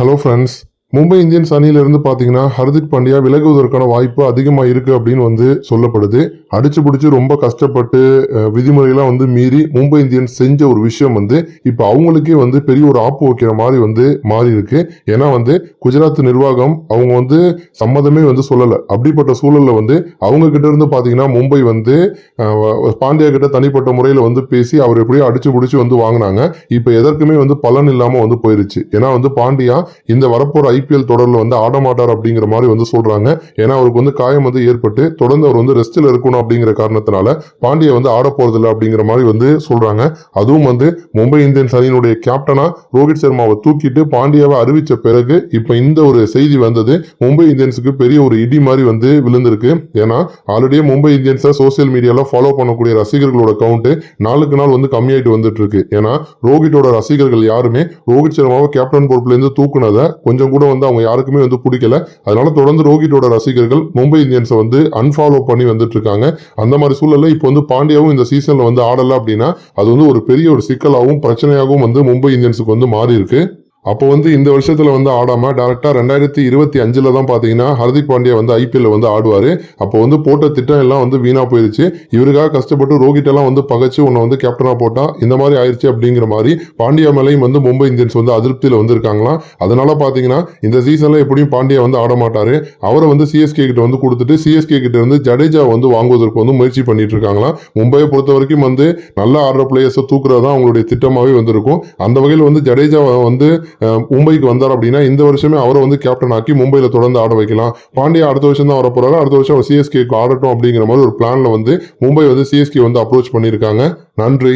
Hello friends Mumbai Indians அணியிலிருந்து பார்த்தீங்கன்னா ஹர்திக் பாண்டியா விலகுவதற்கான வாய்ப்பு அதிகமாக இருக்குது அப்படின்னு வந்து சொல்லப்படுது. அடிச்சு பிடிச்சி ரொம்ப கஷ்டப்பட்டு விதிமுறைகளாக வந்து மீறி மும்பை இந்தியன்ஸ் செஞ்ச ஒரு விஷயம் வந்து இப்போ அவங்களுக்கே வந்து பெரிய ஒரு ஆப்பு வைக்கிற மாதிரி வந்து மாறி இருக்கு ஏன்னா வந்து குஜராத் நிர்வாகம் அவங்க வந்து சம்மதமே வந்து சொல்லலை. அப்படிப்பட்ட சூழலில் வந்து அவங்க கிட்ட இருந்து பார்த்தீங்கன்னா மும்பை வந்து பாண்டியா கிட்ட தனிப்பட்ட முறையில் வந்து பேசி அவர் எப்படியோ அடிச்சு பிடிச்சி வந்து வாங்கினாங்க. இப்போ எதற்குமே வந்து பலன் இல்லாமல் வந்து போயிருச்சு. ஏன்னா வந்து பாண்டியா இந்த வரப்போற ஐபிஎல் தொடரில் வந்து ஆட மாட்டார் அப்படிங்கிற மாதிரி வந்து சொல்றாங்க. ஏன்னா அவருக்கு வந்து காயம் வந்து ஏற்பட்டு தொடர்ந்து அவர் வந்து ரெஸ்ட்டில் இருக்கணும் அப்படிங்கிற காரணத்தினால பாண்டியை வந்து ஆட போறதில்ல அப்படிங்கிற மாதிரி வந்து சொல்றாங்க. அதுவும் வந்து மும்பை இந்தியன்ஸ் அணியினுடைய கேப்டனா ரோஹித் சர்மாவை தூக்கிட்டு பாண்டியாவை அறிவித்த பிறகு இப்போ இந்த ஒரு செய்தி வந்தது. மும்பை இந்தியன்ஸுக்கு பெரிய ஒரு இடி மாதிரி வந்து விழுந்திருக்கு. ஏன்னா ஆல்ரெடியே மும்பை இந்தியன்ஸை சோசியல் மீடியால ஃபாலோ பண்ணக்கூடிய ரசிகர்களோட கவுண்ட் நாளுக்கு நாள் வந்து கம்மியாயிட்டு வந்துட்டு இருக்கு ஏன்னா ரோஹித்தோட ரசிகர்கள் யாருமே ரோஹித் சர்மாவை கேப்டன் பொறுப்புலேருந்து தூக்குனதை கொஞ்சம் கூட வந்து அவங்க யாருக்குமே வந்து பிடிக்கல. அதனால தொடர்ந்து ரோஹிட்டோட ரசிகர்கள் மும்பை இந்தியன்ஸை வந்து அன்ஃபாலோ பண்ணி வந்துட்டு இருக்காங்க அந்த மாதிரி சூழல்ல இப்போ வந்து பாண்டியாவும் இந்த சீசனில் வந்து ஆடலை அப்படின்னா அது வந்து ஒரு பெரிய ஒரு சிக்கலாகவும் பிரச்சனையாகவும் வந்து மும்பை இந்தியன்ஸுக்கு வந்து மாறி இருக்கு அப்போ வந்து இந்த வருஷத்துல வந்து ஆடாம டேரக்டா ரெண்டாயிரத்தி இருபத்தி அஞ்சுல தான் பாத்தீங்கன்னா ஹர்திக் பாண்டியா வந்து ஐபிஎல்ல வந்து ஆடுவாரு. அப்போ வந்து போட்ட திட்டம் எல்லாம் வந்து வீணா போயிருச்சு. இவருக்காக கஷ்டப்பட்டு ரோஹித் எல்லாம் வந்து பகைச்சு உன்னை வந்து கேப்டனா போட்டால் இந்த மாதிரி ஆயிடுச்சு அப்படிங்கிற மாதிரி பாண்டியா மேலையும் வந்து மும்பை இந்தியன்ஸ் வந்து அதிருப்தியில வந்திருக்காங்களாம். அதனால பாத்தீங்கன்னா இந்த சீசன்ல எப்படியும் பாண்டியா வந்து ஆட மாட்டார். அவரை வந்து சிஎஸ்கே கிட்ட வந்து கொடுத்துட்டு சிஎஸ்கே கிட்ட இருந்து ஜடேஜா வந்து வாங்குவதற்கு வந்து முயற்சி பண்ணிட்டு இருக்காங்களாம். மும்பையை பொறுத்த வரைக்கும் வந்து நல்லா ஆடுற பிளேயர்ஸை தூக்குறது தான் அவங்களுடைய திட்டமாவே வந்திருக்கும். அந்த வகையில் வந்து ஜடேஜா வந்து மும்பைக்கு வந்தார் அப்படின்னா இந்த வருஷமே அவரை வந்து கேப்டன் ஆக்கி மும்பையில் தொடர்ந்து ஆட வைக்கலாம். பாண்டியா அடுத்த வருஷம் தான் வர அடுத்த வருஷம் அவர் சிஎஸ்கேக்கு ஆடட்டும் அப்படிங்கிற மாதிரி ஒரு பிளானில் வந்து மும்பை வந்து சிஎஸ்கே வந்து அப்ரோச் பண்ணியிருக்காங்க. நன்றி.